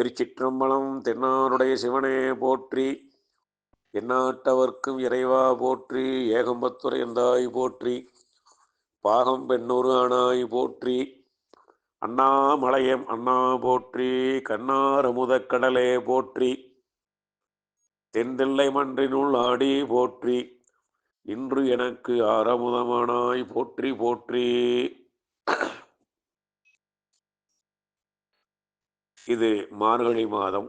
திருச்சிற்றம்பலம் தென்னாருடைய சிவனே போற்றி எந்நாட்டவர்க்கும் இறைவா போற்றி ஏகம்பத்துரை ஏகம்பத்துரையந்தாய் போற்றி பாகம் பெண்ணூறு ஆனாய் போற்றி அண்ணாமலையம் அண்ணா போற்றி கண்ணாரமுதக் கடலே போற்றி தென்தில்லை மன்றினுள் ஆடி போற்றி இன்று எனக்கு ஆரமுதமானாய் போற்றி போற்றி. இது மார்கழி மாதம்.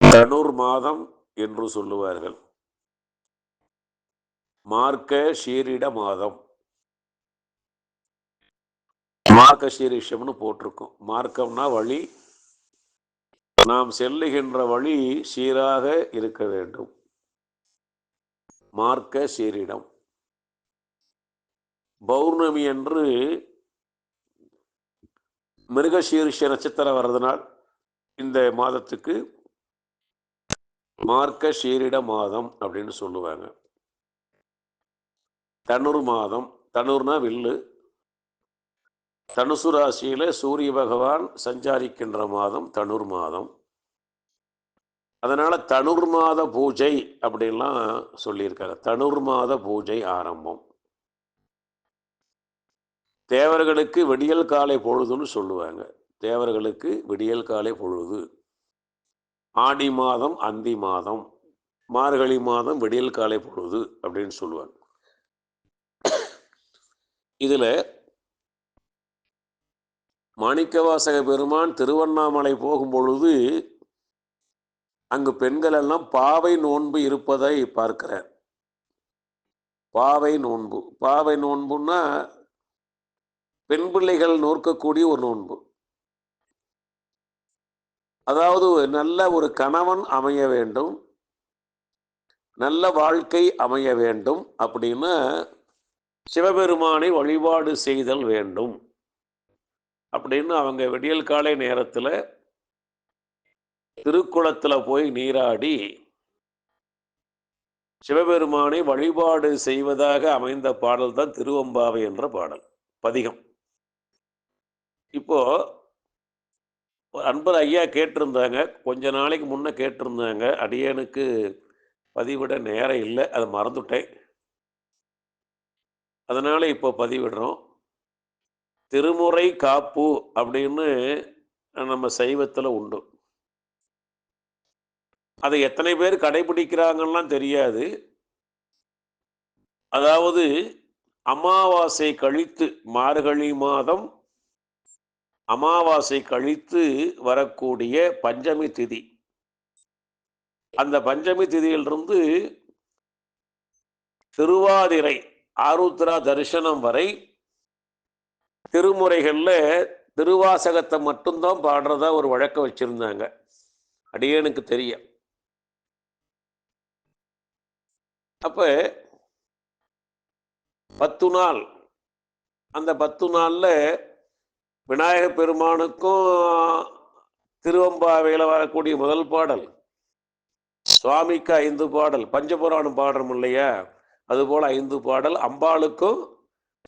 தனுர் மாதம் என்று சொல்லுவார்கள். மார்க்க ஷீரிட மாதம். மார்க்க ஷீரிஷம்னு போட்டிருக்கோம். மார்க்கம்னா வழி. நாம் செல்லுகின்ற வழி சீராக இருக்க வேண்டும். மார்க்க சீரிடம் பௌர்ணமி என்று மிருகசீரிஷ நட்சத்திரம் வர்றதுனால் இந்த மாதத்துக்கு மார்க்க சீரிட மாதம் அப்படின்னு சொல்லுவாங்க. தனுர் மாதம். தனுர்னா வில்லு. தனுசு ராசியில சூரிய பகவான் சஞ்சாரிக்கின்ற மாதம் தனுர் மாதம். அதனால தனுர் மாத பூஜை அப்படின்லாம் சொல்லியிருக்காங்க தனுர் மாத பூஜை ஆரம்பம். தேவர்களுக்கு விடியல் காலை பொழுதுன்னு சொல்லுவாங்க. தேவர்களுக்கு விடியல் காலை பொழுது. ஆடி மாதம் அந்தி மாதம் மார்கழி மாதம் விடியல் காலை பொழுது அப்படின்னு சொல்லுவாங்க. இதில் மாணிக்கவாசக பெருமான் திருவண்ணாமலை போகும் பொழுது அங்கு பெண்கள் எல்லாம் பாவை நோன்பு இருப்பதை பார்க்கிறார். பாவை நோன்பு. பாவை நோன்புன்னா பெண் பிள்ளைகள் நோக்கக்கூடிய ஒரு நோன்பு. அதாவது நல்ல ஒரு கணவன் அமைய வேண்டும். நல்ல வாழ்க்கை அமைய வேண்டும் அப்படின்னு சிவபெருமானை வழிபாடு செய்தல் வேண்டும். அப்படின்னு அவங்க விடியல் காலை நேரத்தில் திருக்குளத்தில் போய் நீராடி சிவபெருமானை வழிபாடு செய்வதாக அமைந்த பாடல் தான் திருவம்பாவை என்ற பாடல். பதிகம். இப்போ அன்பர் ஐயா கேட்டிருந்தாங்க. கொஞ்ச நாளைக்கு முன்னே கேட்டிருந்தாங்க. அடியனுக்கு பதிவிட நேரம் இல்லை. அதை மறந்துட்டேன். அதனால் இப்போ பதிவிடுறோம். திருமுறை காப்பு அப்படின்னு நம்ம சைவத்தில் உண்டு. அதை எத்தனை பேர் கடைபிடிக்கிறாங்கலாம் தெரியாது. அதாவது அமாவாசை கழித்து மார்கழி மாதம் அமாவாசை கழித்து வரக்கூடிய பஞ்சமி திதி. அந்த பஞ்சமி திதியிலிருந்து திருவாதிரை ஆருத்ரா தரிசனம் வரை திருமுறைகளில் திருவாசகத்தை மட்டும்தான் பாடுறதா ஒரு வழக்கம் வச்சிருந்தாங்க. அடியனுக்கு தெரியும். அப்போ பத்து நாள் அந்த பத்து நாளில் விநாயக பெருமானுக்கும் திருவம்பாவையில் வரக்கூடிய முதல் பாடல் சுவாமிக்கு ஐந்து பாடல் பஞ்சபுராணம் பாடுறோம் இல்லையா? அதுபோல் ஐந்து பாடல் அம்பாளுக்கும்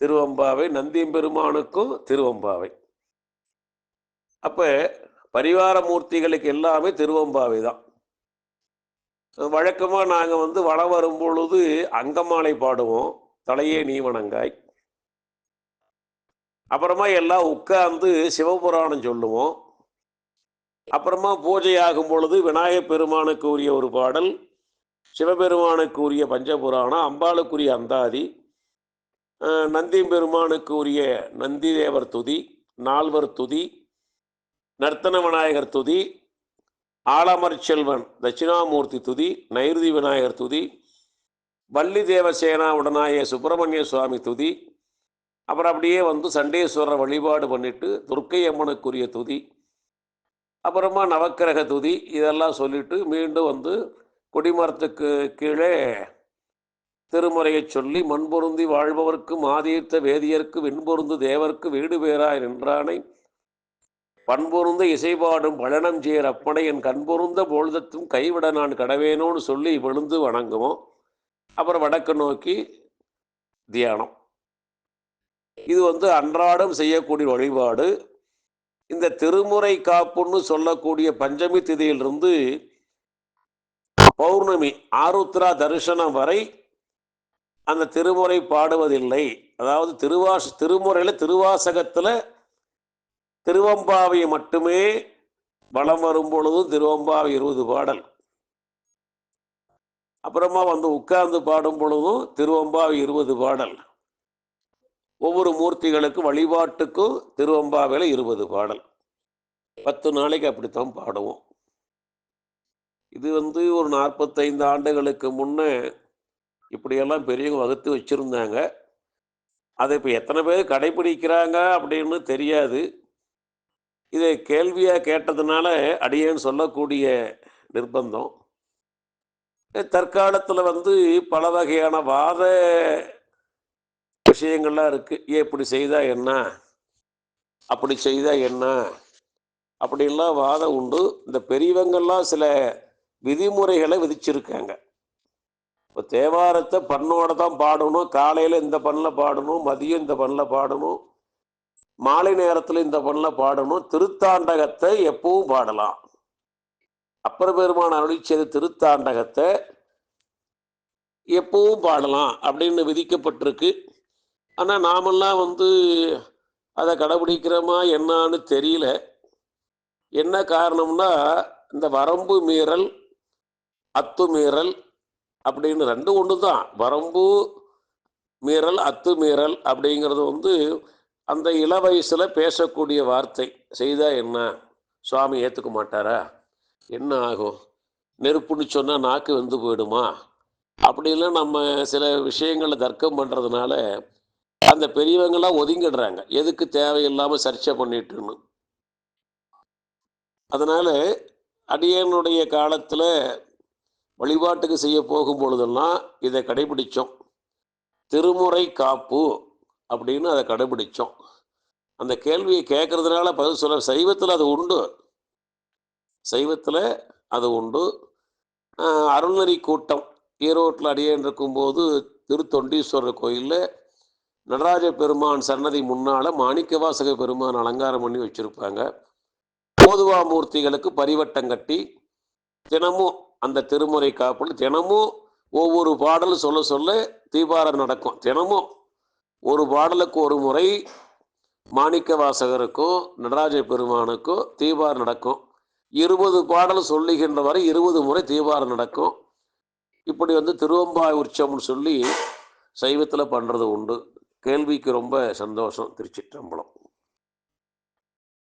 திருவம்பாவை நந்தியம்பெருமானுக்கும் திருவம்பாவை. அப்போ பரிவார மூர்த்திகளுக்கு எல்லாமே திருவம்பாவை தான். வழக்கமாக நாங்கள் வந்து வளம் வரும் பொழுது அங்கமாலை பாடுவோம் தலையே நீ வணங்காய் அப்புறமா எல்லாம் உட்கார்ந்து சிவபுராணம் சொல்லுவோம். அப்புறமா பூஜை ஆகும் பொழுது விநாயகப் பெருமானுக்கு உரிய ஒரு பாடல் சிவபெருமானுக்கு உரிய பஞ்சபுராணம் அம்பாளுக்குரிய அந்தாதி நந்தி பெருமானுக்கு உரிய நந்தி தேவர் துதி நால்வர் துதி நர்த்தன விநாயகர் துதி ஆலமர் செல்வன் தட்சிணாமூர்த்தி துதி நைருதி விநாயகர் துதி வள்ளி தேவசேனா உடனாய சுப்பிரமணிய சுவாமி துதி அப்புறம் அப்படியே வந்து சண்டேஸ்வரர் வழிபாடு பண்ணிட்டு துர்க்கை அம்மனுக்குரிய துதி அப்புறமா நவக்கிரக துதி இதெல்லாம் சொல்லிட்டு மீண்டும் வந்து கொடிமரத்துக்கு கீழே திருமுறையை சொல்லி மண்பொருந்தி வாழ்பவர்க்கு மாதீர்த்த வேதியர்க்கு வெண்பொருந்து தேவர்க்கு வீடு பேராய் நின்றானை பண்பொருந்த இசைபாடும் பழனம் சேர் அப்பனை என் கண்பொருந்த பொழுதத்தும் கைவிட நான் கடவேனோன்னு சொல்லி விழுந்து வணங்குவோம். அப்புறம் வடக்கு நோக்கி தியானம். இது வந்து அன்றாடம் செய்யக்கூடிய வழிபாடு. இந்த திருமுறை காப்புன்னு சொல்லக்கூடிய பஞ்சமி திதியிலிருந்து பௌர்ணமி ஆருத்ரா தரிசனம் வரை அந்த திருமுறை பாடுவதில்லை. அதாவது திருவாச திருமுறையில் திருவாசகத்தில் திருவம்பாவை மட்டுமே வலம் வரும் பொழுதும் திருவம்பாவை இருபது பாடல். அப்புறமா வந்து உட்கார்ந்து பாடும் பொழுதும் திருவம்பாவை இருபது பாடல். ஒவ்வொரு மூர்த்திகளுக்கும் வழிபாட்டுக்கும் திருவம்பாவையில் இருபது பாடல். பத்து நாளைக்கு அப்படித்தான் பாடுவோம். இது வந்து ஒரு நாற்பத்தைந்து ஆண்டுகளுக்கு முன்னே இப்படியெல்லாம் பெரியவங்க வகுத்து வச்சுருந்தாங்க. அதை இப்போ எத்தனை பேர் கடைபிடிக்கிறாங்க அப்படின்னு தெரியாது. இதை கேள்வியாக கேட்டதுனால அடியேன்னு சொல்லக்கூடிய நிர்பந்தம். தற்காலத்தில் வந்து பல வகையான வாத விஷயங்கள்லாம் இருக்குது ஏன் இப்படி செய்தால் என்ன? அப்படி செய்தால் என்ன? அப்படின்லாம் வாதம் உண்டு. இந்த பெரியவங்கள்லாம் சில விதிமுறைகளை விதிச்சிருக்காங்க. இப்போ தேவாரத்தை பண்ணோட தான் பாடணும். காலையில் இந்த பண்ணில் பாடணும் மதியம் இந்த பண்ணில் பாடணும் மாலை நேரத்தில் இந்த பண்ணில் பாடணும். திருத்தாண்டகத்தை எப்பவும் பாடலாம். அப்பர பெருமான அருளி திருத்தாண்டகத்தை எப்பவும் பாடலாம் அப்படின்னு விதிக்கப்பட்டிருக்கு. ஆனால் நாமெல்லாம் வந்து அதை கடைபிடிக்கிறோமா என்னான்னு தெரியல. என்ன காரணம்னா இந்த வரம்பு மீறல் அத்துமீறல் அப்படின்னு ரெண்டு ஒன்று தான் வரம்பு மீறல் அத்துமீறல் அப்படிங்கிறது வந்து அந்த இள வயசில் பேசக்கூடிய வார்த்தை. செய்தால் என்ன? சுவாமி ஏற்றுக்க மாட்டாரா? என்ன ஆகும்? நெருப்புன்னு சொன்னால் நாக்கு வெந்து போயிடுமா? அப்படிலாம் நம்ம சில விஷயங்களை தர்க்கம் பண்ணுறதுனால அந்த பெரியவங்களாம் ஒதுங்கிடுறாங்க. எதுக்கு தேவையில்லாமல் சர்ச்சை பண்ணிட்டுன்னு. அதனால் அடியனுடைய காலத்தில் வழிபாட்டுக்கு செய்ய போகும் பொழுதெல்லாம் இதை கடைபிடித்தோம் திருமுறை காப்பு அப்படின்னு அதை கடைபிடித்தோம் அந்த கேள்வியை கேட்கறதுனால பதில் சொல்ல சைவத்தில் அது உண்டு. சைவத்தில் அது உண்டு. ஆஹ் அருள்நெறி கூட்டம் ஈரோட்டில் அடியேன் இருக்கும்போது திருத்தொண்டீஸ்வரர் கோயிலில் நடராஜ பெருமான் சன்னதி முன்னால் மாணிக்கவாசக பெருமான் அலங்காரம் பண்ணி வச்சுருப்பாங்க. போதுவா மூர்த்திகளுக்கு பரிவட்டம் கட்டி தினமும் அந்த திருமுறை காப்பில் தினமும் ஒவ்வொரு பாடல் சொல்ல சொல்ல தீபாரம் நடக்கும். தினமும் ஒரு பாடலுக்கு ஒரு முறை மாணிக்க வாசகருக்கும் நடராஜ பெருமானுக்கும் தீபாரம் நடக்கும். இருபது பாடல் சொல்லுகின்ற வரை இருபது முறை தீபாரம் நடக்கும். இப்படி வந்து திருவம்பாய் உற்சவம்னு சொல்லி சைவத்தில் பண்ணுறது உண்டு. கேள்விக்கு ரொம்ப சந்தோஷம் திருச்சிற்றம்பலம்.